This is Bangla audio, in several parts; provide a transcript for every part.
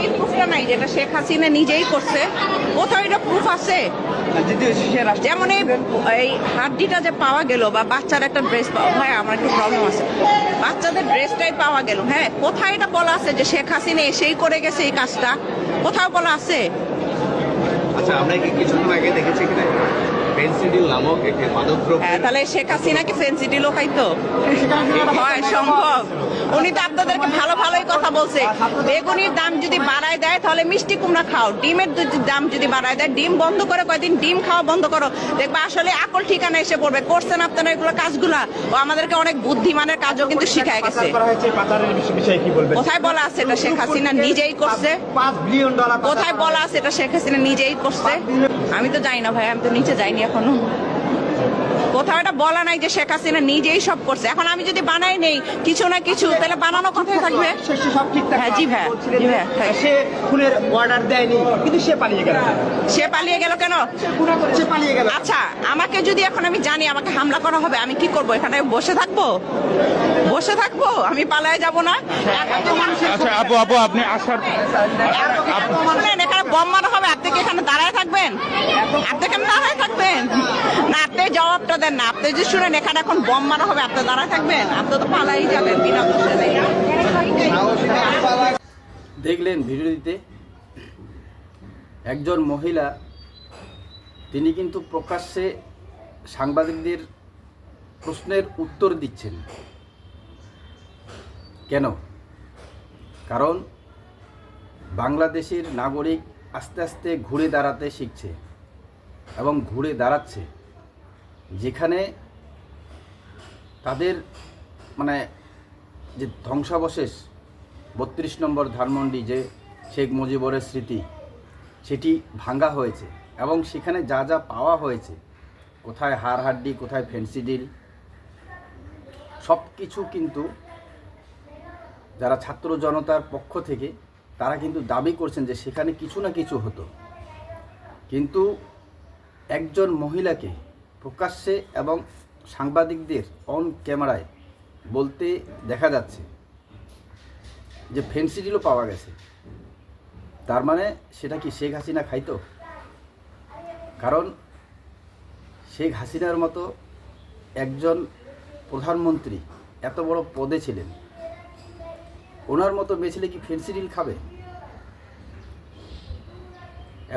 এই প্রুফটা নাই যেটা শেখ হাসিনা নিজেই করছে। কোথাও এটা প্রুফ আছে? যেমন এই এই হাড্ডিটা যে পাওয়া গেল বা বাচ্চার একটা ড্রেস পাওয়া ভাই আমার একটু প্রবলেম আছে। বাচ্চাদের ড্রেসটাই পাওয়া গেল হ্যাঁ? কোথায় এটা বলা আছে যে শেখ হাসিনা এসেই করে গেছে এই কাজটা? কোথাও বলা আছে? আচ্ছা আমরা কি কিছুক্ষণ আগে দেখেছি কিনা? পেন্সিডিল নামক একটি মাদকদ্রব্য। হ্যাঁ তাহলে শেখ হাসিনা কি ফেন্সি ডিলও খাইতো? হয় সম্ভব। উনি তো আপনাদেরকে ভালো ভালোই কথা বলছে। বেগুনির দাম যদি বাড়ায় দেয় তাহলে মিষ্টি কুমড়া খাও। ডিমের দাম যদি বাড়ায় দেয় ডিম বন্ধ করে কয়দিন ডিম খাওয়া বন্ধ করো। দেখবা আসলে আকল ঠিকানা এসে পড়বে। করছেন আপনারা এগুলো কাজগুলা? ও আমাদেরকে অনেক বুদ্ধিমানের কাজও কিন্তু শিখায় গেছে। কোথায় বলা আছে এটা? শেখ হাসিনা নিজেই করছে। কোথায় বলা আছে এটা? শেখ হাসিনা নিজেই করছে। আমি তো জানি না ভাই আমি তো নিচে যাইনি এখনও। কোথাও এটা বলা নাই যে শেখ হাসিনা নিজেই সব করছে। এখন আমি যদি বানাই নেই কিছু না কিছু তাহলে বানানো কোথায় থাকবে? হ্যাঁ, জি যে হ্যাঁ। সে খুনের অর্ডার দেয়নি কিন্তু সে পালিয়ে গেল। সে পালিয়ে গেল কেন? সে পালিয়ে গেল। আচ্ছা আমাকে যদি এখন আমি জানি আমাকে হামলা করা হবে আমি কি করব? এখানে বসে থাকব? বসে থাকব? আমি পালায় যাব না? আচ্ছা আপু আপু আপনি আসার এখানে বম মারা হবে আপনি কি এখানে দাঁড়ায় থাকবেন? আপনি এখানে দাঁড়ায় থাকবেন? দেন না, আপনি যদি শুনেন, এখানে এখন বম মারা হবে, আপনি দাঁড়ায় থাকবেন? আপনি তো পালাই যাবেন, বিনা দোষে দেখলেন ভিডিওটিতে একজন মহিলা, তিনি কিন্তু প্রকাশ্যে সাংবাদিকদের প্রশ্নের উত্তর দিচ্ছেন। কেন? কারণ বাংলাদেশের নাগরিক আস্তে আস্তে ঘুরে দাঁড়াতে শিখছে এবং ঘুরে দাঁড়াচ্ছে। যেখানে তাদের মানে যে ধ্বংসাবশেষ, বত্রিশ নম্বর ধানমন্ডি যে শেখ মুজিবরের স্মৃতি, সেটি ভাঙ্গা হয়েছে এবং সেখানে যা যা পাওয়া হয়েছে, কোথায় হাড় হাড্ডি, কোথায় ফেন্সিডিল সব কিছু কিন্তু যারা ছাত্র জনতার পক্ষ থেকে তারা কিন্তু দাবি করছেন যে সেখানে কিছু না কিছু হতো। কিন্তু একজন মহিলাকে প্রকাশ্যে এবং সাংবাদিকদের অন ক্যামেরায় বলতে দেখা যাচ্ছে যে ফেন্সিডিলও পাওয়া গেছে। তার মানে সেটা কি শেখ হাসিনা খাইতো? কারণ শেখ হাসিনার মতো একজন প্রধানমন্ত্রী এত বড় পদে ছিলেন। ওনার মতো মেয়ে ছেলে কি ফেন্সিডিল খাবে?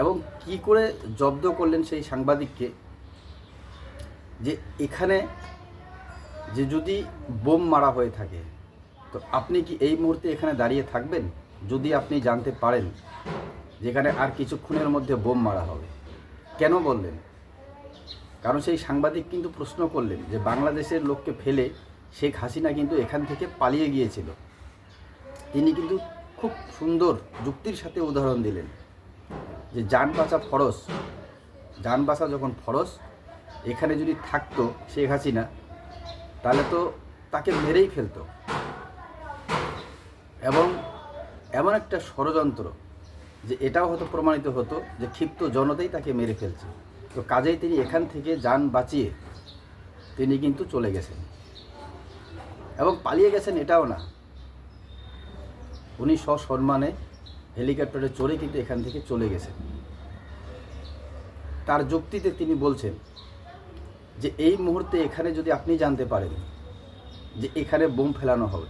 এবং কি করে জব্দ করলেন সেই সাংবাদিককে? যে এখানে যে যদি বোম মারা হয়ে থাকে, তো আপনি কি এই মুহূর্তে এখানে দাঁড়িয়ে থাকবেন? যদি আপনি জানতে পারেন যেখানে আর কিছুক্ষণের মধ্যে বোম মারা হবে। কেন বললেন? কারণ সেই সাংবাদিক কিন্তু প্রশ্ন করলেন যে বাংলাদেশের লোককে ফেলে শেখ হাসিনা কিন্তু এখান থেকে পালিয়ে গিয়েছিল। তিনি কিন্তু খুব সুন্দর যুক্তির সাথে উদাহরণ দিলেন যে যান বাঁচা ফরস যান বাঁচা যখন ফরস এখানে যদি থাকতো শেখ হাসিনা, তাহলে তো তাকে মেরেই ফেলতো। এবং এমন একটা ষড়যন্ত্র যে এটাও হয়তো প্রমাণিত হতো যে ক্ষিপ্ত জনতাই তাকে মেরে ফেলছে। তো কাজেই তিনি এখান থেকে যান বাঁচিয়ে তিনি কিন্তু চলে গেছেন। এবং পালিয়ে গেছেন এটাও না। উনি সসম্মানে হেলিকপ্টারে চড়ে কিন্তু এখান থেকে চলে গেছেন। তার যুক্তিতে তিনি বলছেন যে এই মুহূর্তে এখানে যদি আপনি জানতে পারেন যে এখানে বোম ফেলানো হবে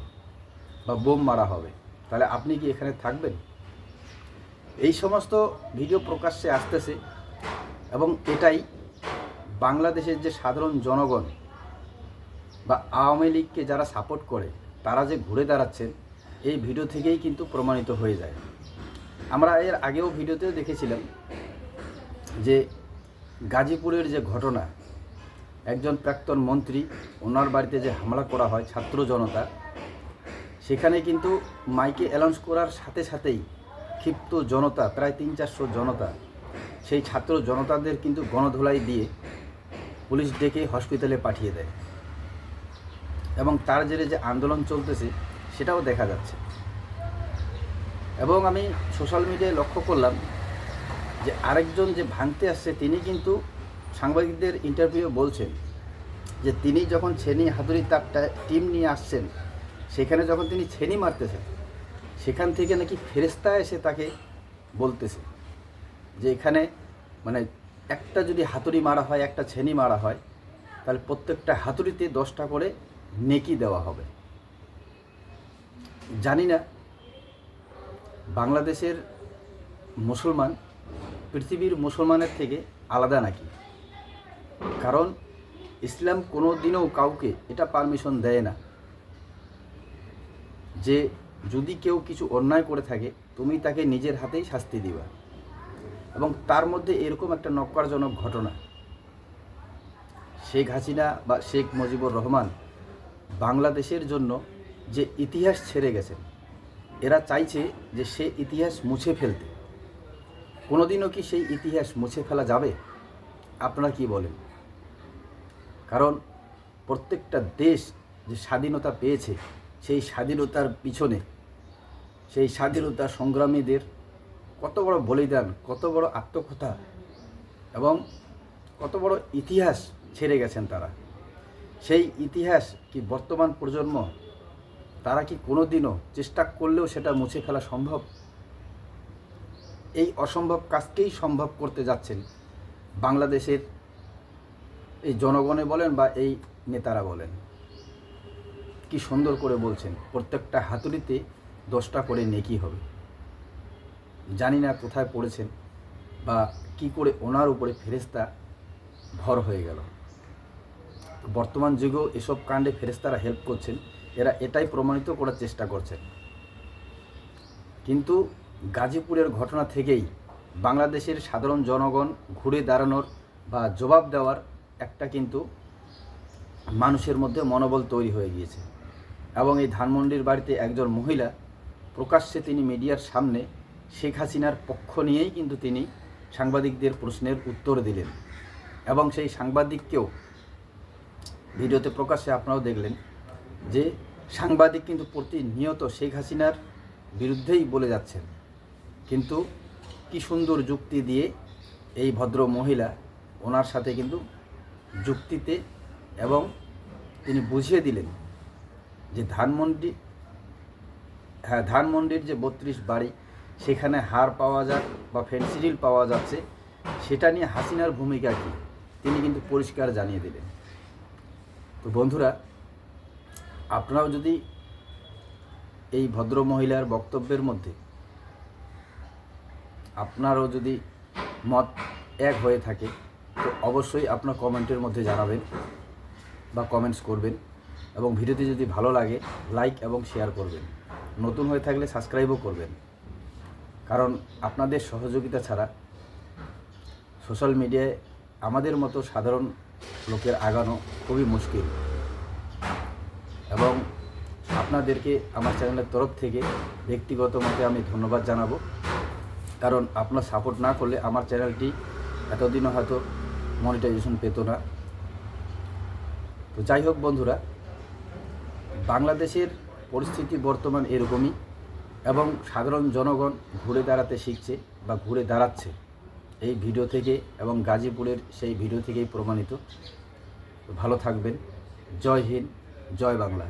বা বোম মারা হবে, তাহলে আপনি কি এখানে থাকবেন? এই সমস্ত ভিডিও প্রকাশ্যে আসতেছে এবং এটাই বাংলাদেশের যে সাধারণ জনগণ বা আওয়ামী লীগকে যারা সাপোর্ট করে, তারা যে ঘুরে দাঁড়াচ্ছেন, এই ভিডিও থেকেই কিন্তু প্রমাণিত হয়ে যায়। আমরা এর আগেও ভিডিওতেও দেখেছিলাম যে গাজীপুরের যে ঘটনা একজন প্রাক্তন মন্ত্রী, ওনার বাড়িতে যে হামলা করা হয় ছাত্র জনতা, সেখানে কিন্তু মাইকে অ্যালাউন্স করার সাথে সাথেই ক্ষিপ্ত জনতা, প্রায় তিন চারশো জনতা, সেই ছাত্র জনতাদের কিন্তু গণধোলাই দিয়ে পুলিশ ডেকে হসপিটালে পাঠিয়ে দেয়। এবং তার জেরে যে আন্দোলন চলতেছে, সেটাও দেখা যাচ্ছে। এবং আমি সোশ্যাল মিডিয়ায় লক্ষ্য করলাম যে আরেকজন যে ভাঙতে আসছে, তিনি কিন্তু সাংবাদিকদের ইন্টারভিউ বলছেন যে তিনি যখন ছেনি হাতুড়ি তার টিম নিয়ে আসছেন, সেখানে যখন তিনি ছেনি মারতেছেন, সেখান থেকে নাকি ফেরেস্তা এসে তাকে বলতেছে যে এখানে মানে একটা যদি হাতুড়ি মারা হয়, একটা ছেনি মারা হয়, তাহলে প্রত্যেকটা হাতুড়িতে দশটা করে নেকি দেওয়া হবে। জানি না, বাংলাদেশের মুসলমান, পৃথিবীর মুসলমানের থেকে আলাদা নাকি? কারণ ইসলাম কোনো দিনও কাউকে এটা পারমিশন দেয় না। যে যদি কেউ কিছু অন্যায় করে থাকে, তুমি তাকে নিজের হাতেই শাস্তি দিবা। এবং তার মধ্যে এরকম একটা নক্কারজনক ঘটনা। শেখ হাসিনা বা শেখ মুজিবুর রহমান বাংলাদেশের জন্য যে ইতিহাস ছেড়ে গেছেন, এরা চাইছে যে সে ইতিহাস মুছে ফেলতে। কোনোদিনও কি সেই ইতিহাস মুছে ফেলা যাবে? আপনারা কি বলেন? কারণ প্রত্যেকটা দেশ যে স্বাধীনতা পেয়েছে, সেই স্বাধীনতার পিছনে, সেই স্বাধীনতা সংগ্রামীদের কত বড় বলিদান, কত বড় আত্মকথা এবং কত বড় ইতিহাস ছেড়ে গেছেন তারা। সেই ইতিহাস কি বর্তমান প্রজন্ম, তারা কি কোনোদিনও চেষ্টা করলেও সেটা মুছে ফেলা সম্ভব? এই অসম্ভব কাজকেই সম্ভব করতে যাচ্ছেন বাংলাদেশের এই জনগণে বলেন বা এই নেতারা বলেন, কি সুন্দর করে বলছেন, প্রত্যেকটা হাতুড়িতে দশটা করে নেকি হবে। জানি না কোথায় পড়েছেন বা কি করে ওনার উপরে ফেরেস্তা ভর হয়ে গেল। বর্তমান যুগেও এসব কাণ্ডে ফেরেস্তারা হেল্প করছেন, এরা এটাই প্রমাণিত করার চেষ্টা করছেন। কিন্তু গাজীপুরের ঘটনা থেকেই বাংলাদেশের সাধারণ জনগণ ঘুরে দাঁড়ানোর বা জবাব দেওয়ার একটা কিন্তু মানুষের মধ্যে মনোবল তৈরি হয়ে গিয়েছে। এবং এই ধানমন্ডির বাড়িতে একজন মহিলা, প্রকাশ্যে তিনি মিডিয়ার সামনে শেখ হাসিনার পক্ষ নিয়েই কিন্তু তিনি সাংবাদিকদের প্রশ্নের উত্তর দিলেন। এবং সেই সাংবাদিককেও ভিডিওতে প্রকাশ্যে আপনারাও দেখলেন যে সাংবাদিক কিন্তু প্রতিনিয়ত শেখ হাসিনার বিরুদ্ধেই বলে যাচ্ছেন। কিন্তু কি সুন্দর যুক্তি দিয়ে এই ভদ্র মহিলা ওনার সাথে কিন্তু যুক্তিতে এবং তিনি বুঝিয়ে দিলেন যে ধানমন্ডি হ্যাঁ ধানমন্ডির যে বত্রিশ বাড়ি, সেখানে হার পাওয়া যাক বা ফেন্সিডিল পাওয়া যাচ্ছে, সেটা নিয়ে হাসিনার ভূমিকা কী? তিনি কিন্তু পরিষ্কার জানিয়ে দিলেন। তো বন্ধুরা, আপনারাও যদি এই ভদ্র মহিলার বক্তব্যের মধ্যে আপনারও যদি মত এক হয়ে থাকে তো অবশ্যই আপনার কমেন্টের মধ্যে জানাবেন বা কমেন্টস করবেন এবং ভিডিওটি যদি ভালো লাগে লাইক এবং শেয়ার করবেন। নতুন হয়ে থাকলে সাবস্ক্রাইবও করবেন। কারণ আপনাদের সহযোগিতা ছাড়া সোশ্যাল মিডিয়ায় আমাদের মতো সাধারণ লোকের আগানো খুবই মুশকিল। এবং আপনাদেরকে আমার চ্যানেলের তরফ থেকে ব্যক্তিগত মতে আমি ধন্যবাদ জানাব। কারণ আপনার সাপোর্ট না করলে আমার চ্যানেলটি এতদিনও হয়তো মনিটাইজেশন পেত না। তো যাই হোক বন্ধুরা, বাংলাদেশের পরিস্থিতি বর্তমান এরকমই এবং সাধারণ জনগণ ঘুরে দাঁড়াতে শিখছে বা ঘুরে দাঁড়াচ্ছে এই ভিডিও থেকে এবং গাজীপুরের সেই ভিডিও থেকেই প্রমাণিত। ভালো থাকবেন। জয় হিন্দ, জয় বাংলা।